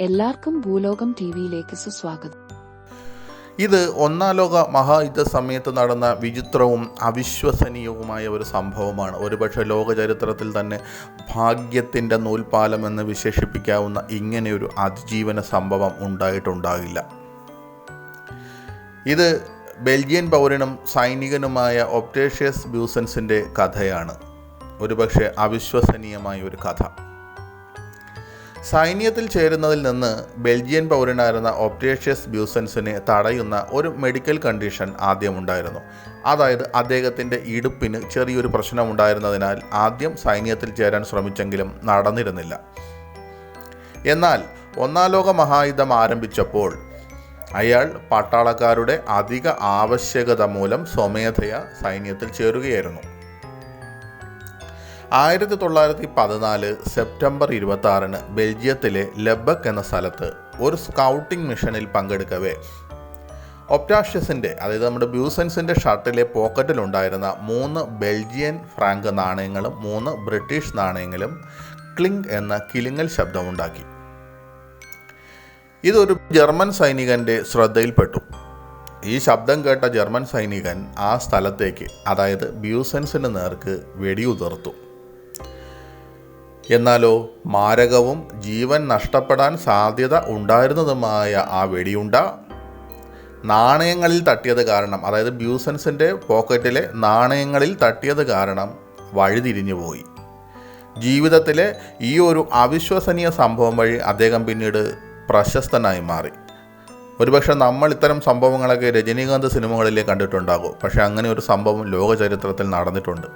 എല്ലാവർക്കും ഭൂലോകം ടിവിയിലേക്ക് സുസ്വാഗതം. ഇത് ഒന്നാം ലോക മഹായുദ്ധ സമയത്ത് നടന്ന വിചിത്രവും അവിശ്വസനീയവുമായ ഒരു സംഭവമാണ്. ഒരുപക്ഷെ ലോക ചരിത്രത്തിൽ തന്നെ ഭാഗ്യത്തിന്റെ നൂൽപാലം എന്ന് വിശേഷിപ്പിക്കാവുന്ന ഇങ്ങനെയൊരു അതിജീവന സംഭവം ഉണ്ടായിട്ടുണ്ടാകില്ല. ഇത് ബെൽജിയൻ പൗരനും സൈനികനുമായ ഒപ്റ്റേഷ്യസ് ബ്യൂസൻസിന്റെ കഥയാണ്. ഒരുപക്ഷെ അവിശ്വസനീയമായ ഒരു കഥ. സൈന്യത്തിൽ ചേരുന്നതിൽ നിന്ന് ബെൽജിയൻ പൗരനായിരുന്ന ഒപ്റ്റേഷ്യസ് ബ്യൂസൻസിനെ തടയുന്ന ഒരു മെഡിക്കൽ കണ്ടീഷൻ ആദ്യമുണ്ടായിരുന്നു. അതായത് അദ്ദേഹത്തിന്റെ ഇടുപ്പിന് ചെറിയൊരു പ്രശ്നമുണ്ടായിരുന്നതിനാൽ ആദ്യം സൈന്യത്തിൽ ചേരാൻ ശ്രമിച്ചെങ്കിലും നടന്നിരുന്നില്ല. എന്നാൽ ഒന്നാം ലോക മഹായുദ്ധം ആരംഭിച്ചപ്പോൾ അയാൾ പട്ടാളക്കാരുടെ അധിക ആവശ്യകത മൂലം സ്വമേധയാ സൈന്യത്തിൽ ചേരുകയായിരുന്നു. ആയിരത്തി തൊള്ളായിരത്തി പതിനാല് സെപ്റ്റംബർ ഇരുപത്തി ആറിന് ബെൽജിയത്തിലെ ലബക്ക് എന്ന സ്ഥലത്ത് ഒരു സ്കൗട്ടിംഗ് മിഷനിൽ പങ്കെടുക്കവേ. ഒപ്റ്റാഷ്യസിന്റെ അതായത് നമ്മുടെ ബ്യൂസൻസിന്റെ ഷർട്ടിലെ പോക്കറ്റിലുണ്ടായിരുന്ന മൂന്ന് ബെൽജിയൻ ഫ്രാങ്ക് നാണയങ്ങളും മൂന്ന് ബ്രിട്ടീഷ് നാണയങ്ങളും ക്ലിങ് എന്ന കിലിങ്ങൽ ശബ്ദമുണ്ടാക്കി. ഇതൊരു ജർമ്മൻ സൈനികന്റെ ശ്രദ്ധയിൽപ്പെട്ടു. ഈ ശബ്ദം കേട്ട ജർമ്മൻ സൈനികൻ ആ സ്ഥലത്തേക്ക് അതായത് ബ്യൂസൻസിന് നേർക്ക് വെടിയുതിർത്തു. എന്നാലോ മാരകവും ജീവൻ നഷ്ടപ്പെടാൻ സാധ്യത ഉണ്ടായിരുന്നതുമായ ആ വെടിയുണ്ട നാണയങ്ങളിൽ തട്ടിയത് കാരണം അതായത് ബ്യൂസൻസിന്റെ പോക്കറ്റിലെ നാണയങ്ങളിൽ തട്ടിയത് കാരണം വഴിതിരിഞ്ഞു പോയി. ജീവിതത്തിലെ ഈ ഒരു അവിശ്വസനീയ സംഭവം വഴി അദ്ദേഹം പിന്നീട് പ്രശസ്തനായി മാറി. ഒരുപക്ഷെ നമ്മൾ ഇത്തരം സംഭവങ്ങളൊക്കെ രജനീകാന്ത് സിനിമകളിലേ കണ്ടിട്ടുണ്ടാകും. പക്ഷേ അങ്ങനെ ഒരു സംഭവം ലോക ചരിത്രത്തിൽ നടന്നിട്ടുണ്ട്.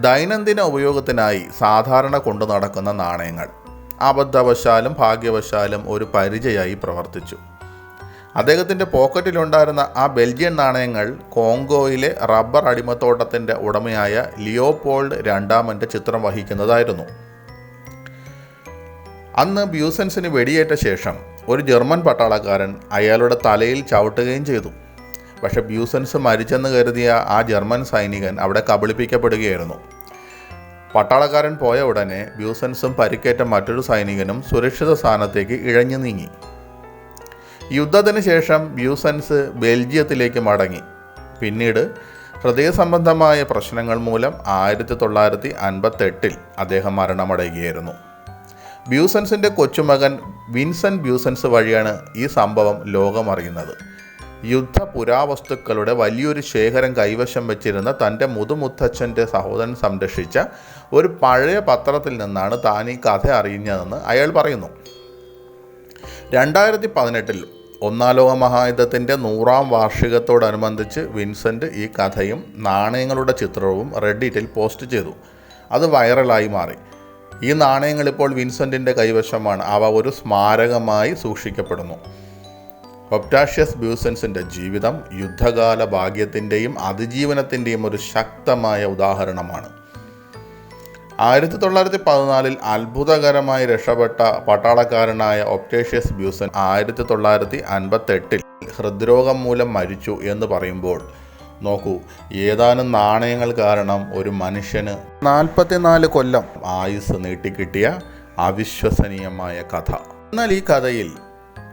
ദൈനംദിന ഉപയോഗത്തിനായി സാധാരണ കൊണ്ടു നടക്കുന്ന നാണയങ്ങൾ. അബദ്ധവശാലും ഭാഗ്യവശാലും ഒരു പരിചയായി പ്രവർത്തിച്ചു. അദ്ദേഹത്തിന്റെ പോക്കറ്റിലുണ്ടായിരുന്ന ആ ബെൽജിയൻ നാണയങ്ങൾ കോങ്കോയിലെ റബ്ബർ അടിമത്തോട്ടത്തിന്റെ ഉടമയായ ലിയോപോൾഡ് രണ്ടാമന്റെ ചിത്രം വഹിക്കുന്നതായിരുന്നു. അന്ന് ബ്യൂസൻസിന് വെടിയേറ്റ ശേഷം ഒരു ജർമ്മൻ പട്ടാളക്കാരൻ അയാളുടെ തലയിൽ ചവിട്ടുകയും ചെയ്തു. പക്ഷെ ബ്യൂസൻസ് മരിച്ചെന്ന് കരുതിയ ആ ജർമ്മൻ സൈനികൻ അവിടെ കബളിപ്പിക്കപ്പെടുകയായിരുന്നു. പട്ടാളക്കാരൻ പോയ ഉടനെ ബ്യൂസൻസും പരിക്കേറ്റ മറ്റൊരു സൈനികനും സുരക്ഷിത സ്ഥാനത്തേക്ക് ഇഴഞ്ഞു നീങ്ങി. യുദ്ധത്തിന് ശേഷം ബ്യൂസൻസ് ബെൽജിയത്തിലേക്ക് മടങ്ങി. പിന്നീട് ഹൃദയ സംബന്ധമായ പ്രശ്നങ്ങൾ മൂലം ആയിരത്തി തൊള്ളായിരത്തി അൻപത്തെട്ടിൽ അദ്ദേഹം മരണമടയുകയായിരുന്നു. ബ്യൂസൻസിന്റെ കൊച്ചുമകൻ വിൻസൻ ബ്യൂസൻസ് വഴിയാണ് ഈ സംഭവം ലോകമറിയുന്നത്. യുദ്ധ പുരാവസ്തുക്കളുടെ വലിയൊരു ശേഖരം കൈവശം വെച്ചിരുന്ന തന്റെ മുതുമുത്തച്ഛന്റെ സഹോദരൻ സംരക്ഷിച്ച ഒരു പഴയ പത്രത്തിൽ നിന്നാണ് താൻ ഈ കഥ അറിയുന്നതെന്ന് അയാൾ പറയുന്നു. രണ്ടായിരത്തി പതിനെട്ടിൽ ഒന്നാം ലോക മഹായുദ്ധത്തിന്റെ നൂറാം വാർഷികത്തോടനുബന്ധിച്ച് വിൻസെന്റ് ഈ കഥയും നാണയങ്ങളുടെ ചിത്രവും റെഡിറ്റിൽ പോസ്റ്റ് ചെയ്തു. അത് വൈറലായി മാറി. ഈ നാണയങ്ങൾ ഇപ്പോൾ വിൻസെന്റിന്റെ കൈവശമാണ്. അവ ഒരു സ്മാരകമായി സൂക്ഷിക്കപ്പെടുന്നു. ഒപ്റ്റാഷ്യസ് ബ്യൂസൻസിന്റെ ജീവിതം യുദ്ധകാല ഭാഗ്യത്തിന്റെയും അതിജീവനത്തിന്റെയും ഒരു ശക്തമായ ഉദാഹരണമാണ്. ആയിരത്തി തൊള്ളായിരത്തി പതിനാലിൽ അത്ഭുതകരമായി രക്ഷപ്പെട്ട പട്ടാളക്കാരനായ ഒപ്റ്റേഷ്യസ് ബ്യൂസൻ ആയിരത്തി തൊള്ളായിരത്തി അൻപത്തെട്ടിൽ ഹൃദ്രോഗം മൂലം മരിച്ചു എന്ന് പറയുമ്പോൾ നോക്കൂ ഏതാനും നാണയങ്ങൾ കാരണം ഒരു മനുഷ്യന് നാൽപ്പത്തിനാല് കൊല്ലം ആയുസ് നീട്ടിക്കിട്ടിയ അവിശ്വസനീയമായ കഥ. എന്നാൽ ഈ കഥയിൽ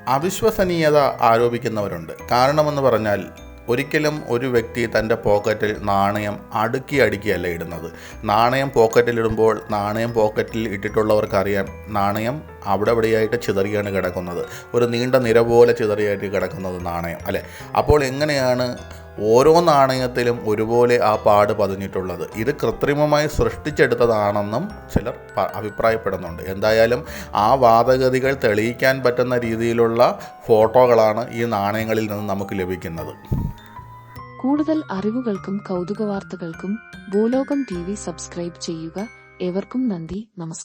അവിശ്വസനീയത ആരോപിക്കുന്നവരുണ്ട്. കാരണമെന്ന് പറഞ്ഞാൽ ഒരിക്കലും ഒരു വ്യക്തി തന്റെ പോക്കറ്റിൽ നാണയം അടുക്കി അടുക്കിയല്ല ഇടുന്നത്. നാണയം പോക്കറ്റിലിടുമ്പോൾ നാണയം പോക്കറ്റിൽ ഇട്ടിട്ടുള്ളവർക്കറിയാം നാണയം അവിടെ ഇവിടെയായിട്ട് ചിതറിയാണ് കിടക്കുന്നത്. ഒരു നീണ്ട നിര പോലെ ചിതറിയായിട്ട് കിടക്കുന്നത് നാണയം അല്ലേ? അപ്പോൾ എങ്ങനെയാണ് ഓരോ നാണയത്തിലും ഒരുപോലെ ആ പാട് പതിഞ്ഞിട്ടുള്ളത്? ഇത് കൃത്രിമമായി സൃഷ്ടിച്ചെടുത്തതാണെന്നും ചിലർ അഭിപ്രായപ്പെടുന്നുണ്ട്. എന്തായാലും ആ വാദഗതികൾ തെളിയിക്കാൻ പറ്റുന്ന രീതിയിലുള്ള ഫോട്ടോകളാണ് ഈ നാണയങ്ങളിൽ നിന്ന് നമുക്ക് ലഭിക്കുന്നത്. കൂടുതൽ അറിവുകൾക്കും കൗതുക വാർത്തകൾക്കും ഭൂലോകം ടി സബ്സ്ക്രൈബ് ചെയ്യുക. ഏവർക്കും നന്ദി. നമസ്കാരം.